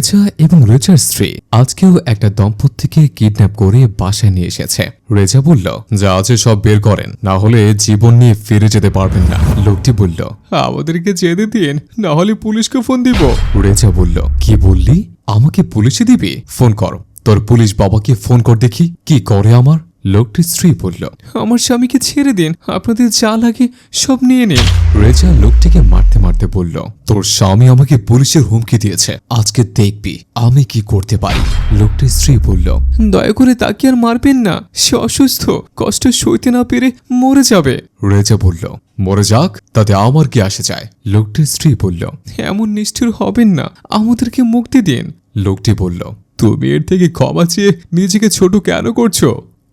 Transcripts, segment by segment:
রেজা এবং রেজার স্ত্রী আজকেও একটা দম্পতিকে কিডন্যাপ করে বাসায় নিয়ে এসেছে। রেজা বলল, যা আছে সব বের করেন, না হলে জীবন নিয়ে ফিরে যেতে পারবেন না। লোকটি বলল, আমাদেরকে যেতে দিন, না হলে পুলিশকে ফোন দিব। রেজা বলল, কি বললি? আমাকে পুলিশে দিবি? ফোন কর। তোর পুলিশ বাবাকে ফোন কর দেখি, কি করে আমার? লোকটির স্ত্রী বলল আমার স্বামীকে ছেড়ে দিন আপনাদের যা লাগে সব নিয়ে নিন। রেজা লোকটিকে মারতে মারতে বলল তোর স্বামী আমাকে পুলিশের হুমকি দিয়েছে আজকে দেখবি আমি কি করতে পারি? লোকটির স্ত্রী বলল দয়া করে তাকে আর মারবেন না সে অসুস্থ কষ্ট সইতে না পেরে মরে যাবে। রেজা বলল মরে যাক তাতে আমার কি আসে যায়? লোকটির স্ত্রী বলল এমন নিষ্ঠুর হবেন না আমাদেরকে মুক্তি দিন। লোকটি বলল তুমি এর থেকে ক্ষমা চেয়ে নিজেকে ছোট কেন করছ?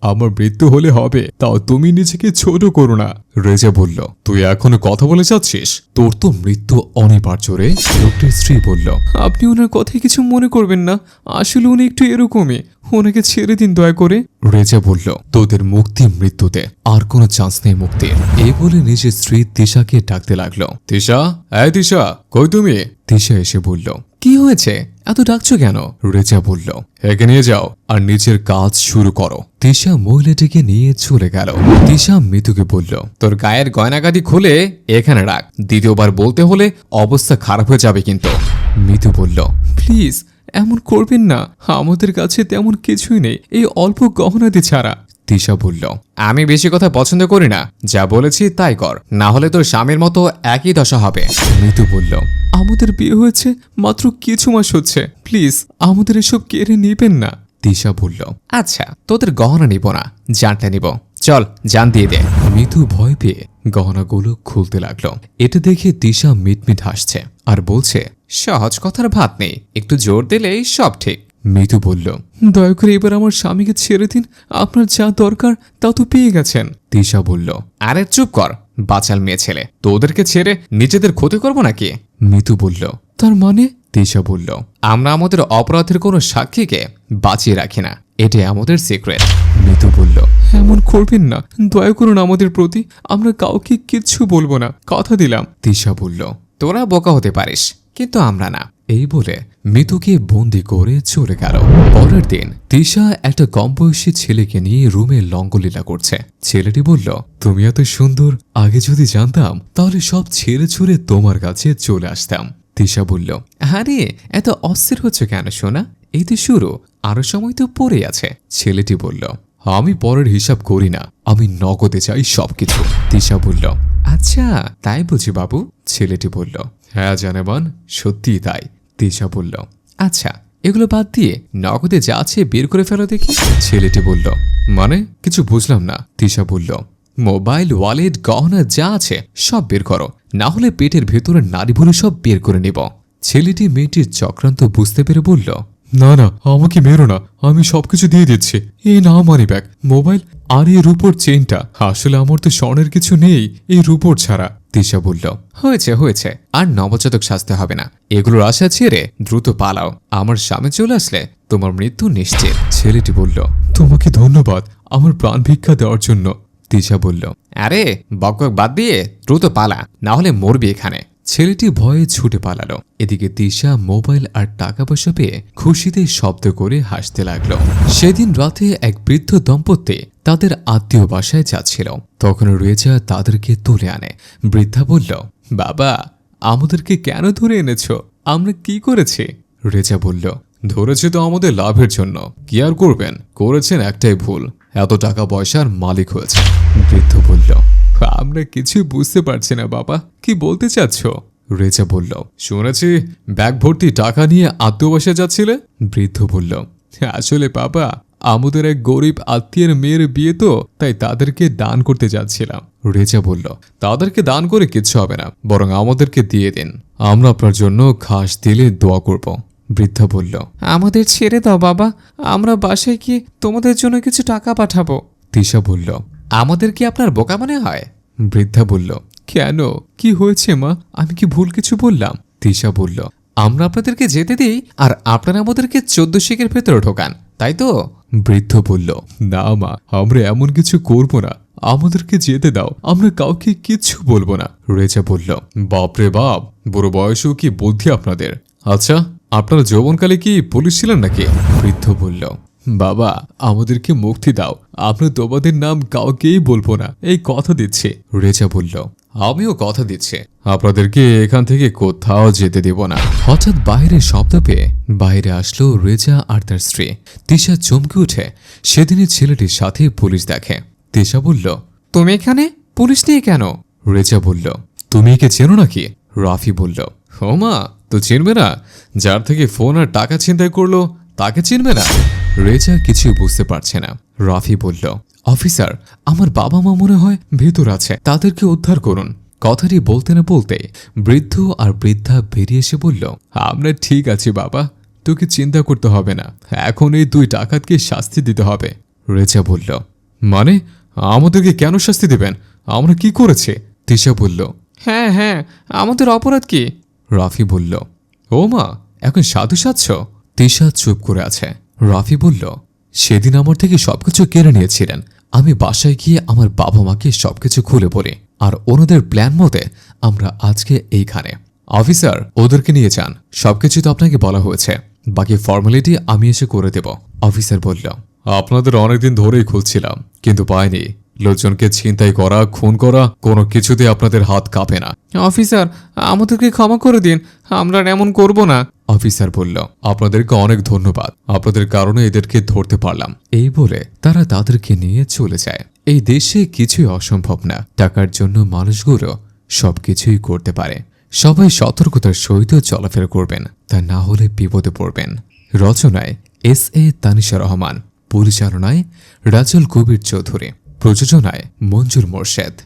আমার মৃত্যু হলে হবে, তাও তুমি নিজেকে ছোট করো না, রেজা বলল। তুই এখনও কথা বলে যাচ্ছিস? তোর তো মৃত্যু অনিবার্য রে, লোকটির স্ত্রী বলল। আপনি ওনার কথায় কিছু মনে করবেন না, আসলে উনি একটু এরকমই, ওনাকে ছেড়ে দিন দয়া করে। রেজা বলল, তোদের মুক্তি মৃত্যুতে, আর কোনো চান্স নেই মুক্তির। এই বলে নিজের স্ত্রী তিশাকে ডাকতে লাগল। তিশা? এই তিশা, কই তুমি? তিশা এসে বলল কি হয়েছে? এত ডাকছো কেন? রেজা বলল, একে নিয়ে যাও আর নিজের কাজ শুরু করো। তিশা মহিলাটিকে নিয়ে চলে গেল। তিশা মিতুকে বলল, তোর গায়ের গয়নাগাদি খুলে এখানে রাখ। দ্বিতীয়বার বলতে হলে অবস্থা খারাপ হয়ে যাবে কিন্তু। মিতু বলল, প্লিজ, এমন করবেন না। আমাদের কাছে তেমন কিছুই নেই। এই অল্প গহনাদি ছাড়া। তিশা বলল, আমি বেশি কথা পছন্দ করি না। যা বলেছি তাই কর। না হলে তোর স্বামীর মতো একই দশা হবে। মিতু বলল, আমাদের বিয়ে হয়েছে মাত্র কিছু মাস হচ্ছে। প্লিজ, আমাদের এসব কেড়ে নেবেন না। তিশা বলল আচ্ছা তোদের গহনা নিব না, জানটা নিব। চল, জান দিয়ে দে। মিতু ভয় পেয়ে গহনাগুলো খুলতে লাগল। এটা দেখে তিশা মিটমিট হাসছে আর বলছে, সহজ কথার ভাত নেই। একটু জোর দিলেই সব ঠিক। মিতু বলল দয়া করে এবার আমার স্বামীকে ছেড়ে দিন। আপনার যা দরকার তা তো পেয়ে গেছেন। তিশা বলল আরে চুপ কর বাচাল মেয়ে ছেলে। তোদেরকে ছেড়ে নিজেদের ক্ষতি করব নাকি? মিতু বলল তার মানে? তিশা বলল আমরা আমাদের অপরাধের কোনো সাক্ষীকে বাঁচিয়ে রাখি না। এটাই আমাদের সিক্রেট মিতু বলল এমন করবেন না। দয়া করুন আমাদের প্রতি। আমরা কাউকে কিচ্ছু বলব না। কথা দিলাম। তিশা বলল তোরা বোকা হতে পারিস। কিন্তু আমরা না। এই বলে মিতুকে বন্দি করে চলে গেল। পরের দিন তিশা একটা কম বয়সী ছেলেকে নিয়ে রুমে লঙ্গলীলা করছে। ছেলেটি বলল, তুমি এত সুন্দর, আগে যদি জানতাম, তাহলে সব ছেড়ে ছুড়ে তোমার কাছে চলে আসতাম। তিশা বলল, আরে, এত অস্থির হচ্ছে কেন শোনা এই তো শুরু, আরও সময় তো পড়ে আছে। ছেলেটি বলল, আমি পরের হিসাব করি না, আমি নগদে চাই সবকিছু। তিশা বলল আচ্ছা তাই বুঝি বাবু। ছেলেটি বলল হ্যাঁ জানেমান সত্যিই তাই। তিশা বলল আচ্ছা এগুলো বাদ দিয়ে নগদে যা আছে বের করে ফেলো দেখি। ছেলেটি বলল মানে কিছু বুঝলাম না। তিশা বলল, মোবাইল, ওয়ালেট, গহনা যা আছে সব বের করো। না হলে পেটের ভেতরে নারী নারীভুলো সব বের করে নেব। ছেলেটি মেয়েটির চক্রান্ত বুঝতে পেরে বলল না না, আমাকে মেরো না। আমি সবকিছু দিয়ে দিচ্ছি। এই না মানি ব্যাগ মোবাইল আর এই রূপোর চেনটা আসলে আমার তো স্বর্ণের কিছু নেই। এই রূপোর ছাড়া তিশা বলল। হয়েছে হয়েছে। আর নবজাতক সাজতে হবে না। এগুলোর আশা ছেড়ে দ্রুত পালাও। আমার সামনে চলে আসলে তোমার মৃত্যু নিশ্চিত। ছেলেটি বলল, তোমাকে ধন্যবাদ আমার প্রাণ ভিক্ষা দেওয়ার জন্য। তিশা বলল, আরে, বকবক বাদ দিয়ে দ্রুত পালা। না হলে মরবি এখানে। ছেলেটি ভয়ে ছুটে পালালো। এদিকে তিশা মোবাইল আর টাকা পয়সা পেয়ে খুশিতে শব্দ করে হাসতে লাগল। সেদিন রাতে এক বৃদ্ধ দম্পতি তাদের আত্মীয় বাসায় যাচ্ছিল। তখন রেজা তাদেরকে তুলে আনে। বৃদ্ধা বলল, বাবা, আমাদেরকে কেন ধরে এনেছ? আমরা কি করেছি? রেজা বলল, ধরেছে তো আমাদের লাভের জন্য। কি আর করবেন? করেছেন একটাই ভুল। এত টাকা পয়সার মালিক হয়েছে। বৃদ্ধ বলল, আমরা কিছুই বুঝতে পারছি না বাবা, কি বলতে চাচ্ছ? রেজা বলল, শুনেছি ব্যাগ ভর্তি টাকা নিয়ে আত্মবাসে যাচ্ছিলে? বৃদ্ধ বলল, আসলে বাবা, আমাদের এক গরিব আত্মীয়ের মেয়ের বিয়ে তো, তাই তাদেরকে দান করতে যাচ্ছিলাম। রেজা বলল, তাদেরকে দান করে কিচ্ছু হবে না, বরং আমাদেরকে দিয়ে দিন। আমরা আপনার জন্য ঘাস দিলে দোয়া করব। বৃদ্ধা বলল আমাদের ছেড়ে দাও বাবা আমরা বাসায় গিয়ে তোমাদের জন্য কিছু টাকা পাঠাবো। তিশা বলল আমাদের কি আপনার বোকা মনে হয়? বৃদ্ধা বলল কেন? কি হয়েছে মা? আমি কি ভুল কিছু বললাম? তিশা বলল আমরা আপনাদেরকে যেতে দিই আর আপনারা আমাদেরকে চোদ্দ শিখের ভেতরে ঢোকান তাই তো? বৃদ্ধ বলল না মা আমরা এমন কিছু করব না। আমাদেরকে যেতে দাও আমরা কাউকে কিচ্ছু বলব না। রেজা বলল বাপরে বাপ বুড়ো বয়সেও কি বুদ্ধি আপনাদের? আচ্ছা আপনার যৌবনকালে কি পুলিশ ছিলেন নাকি? বৃদ্ধ বলল, বাবা, আমাদেরকে মুক্তি দাও। আমরা তোমাদের নাম কাউকেই বলব না। এই কথা দিচ্ছে। রেজা বলল, আমিও কথা দিচ্ছি। আপনাদেরকে এখান থেকে কোথাও যেতে দেব না। হঠাৎ বাইরে শব্দ পেয়ে বাইরে আসলো রেজা আর তার স্ত্রী। তিশা চমকে উঠে সেদিনের ছেলেটির সাথে পুলিশ দেখে। তিশা বলল, তুমি এখানে? পুলিশ নিয়ে কেন? রেজা বলল, তুমি একে চেনো নাকি? রাফি বলল, ও মা তো চিনবে না? যার থেকে ফোন আর টাকা ছিনতাই করল, তাকে চিনবে না। রেজা কিছু বুঝতে পারছে না। রাফি বলল, অফিসার, আমার বাবা মা মনে হয় ভেতর আছে। তাদেরকে উদ্ধার করুন। কথাটি বলতে না বলতে বৃদ্ধ আর বৃদ্ধা বেরিয়ে এসে বলল, আমরা ঠিক আছি বাবা, তোকে চিন্তা করতে হবে না। এখন এই দুই ডাকাতকে শাস্তি দিতে হবে। রেজা বলল মানে? আমাদেরকে কেন শাস্তি দেবেন? আমরা কি করেছে? তিশা বলল হ্যাঁ হ্যাঁ আমাদের অপরাধ কি? রাফি বলল, ও মা, এখন সাধু সাধছ? তিশা চুপ করে আছে। রাফি বলল, সেদিন আমার থেকে সবকিছু কেড়ে নিয়েছিলেন। আমি বাসায় গিয়ে আমার বাবা মাকে সবকিছু খুলে বলি। আর ওনাদের প্ল্যান মতে আমরা আজকে এইখানে। অফিসার, ওদেরকে নিয়ে যান। সবকিছু তো আপনাকে বলা হয়েছে। বাকি ফর্মালিটি আমি এসে করে দেব। অফিসার বলল, আপনাদের অনেকদিন ধরেই খুঁজছিলাম কিন্তু পাইনি। লোকজনকে ছিনতাই করা খুন করা কোনো কিছুতে আপনাদের হাত কাঁপে না। অফিসার আমাদেরকে ক্ষমা করে দিন আমরা এমন করব না। অফিসার বলল আপনাদেরকে অনেক ধন্যবাদ। আপনাদের কারণে এদেরকে ধরতে পারলাম। এই বলে তারা তাদেরকে নিয়ে চলে যায়। এই দেশে কিছুই অসম্ভব না। টাকার জন্য মানুষগুলো সবকিছুই করতে পারে। সবাই সতর্কতার সহিত চলাফেরা করবেন তা না হলে বিপদে পড়বেন। রচনায় এস এ তানিশা রহমান পরিচালনায় রাজল কবির চৌধুরী। প্রযোজনায় মঞ্জুর মোর্শেদ।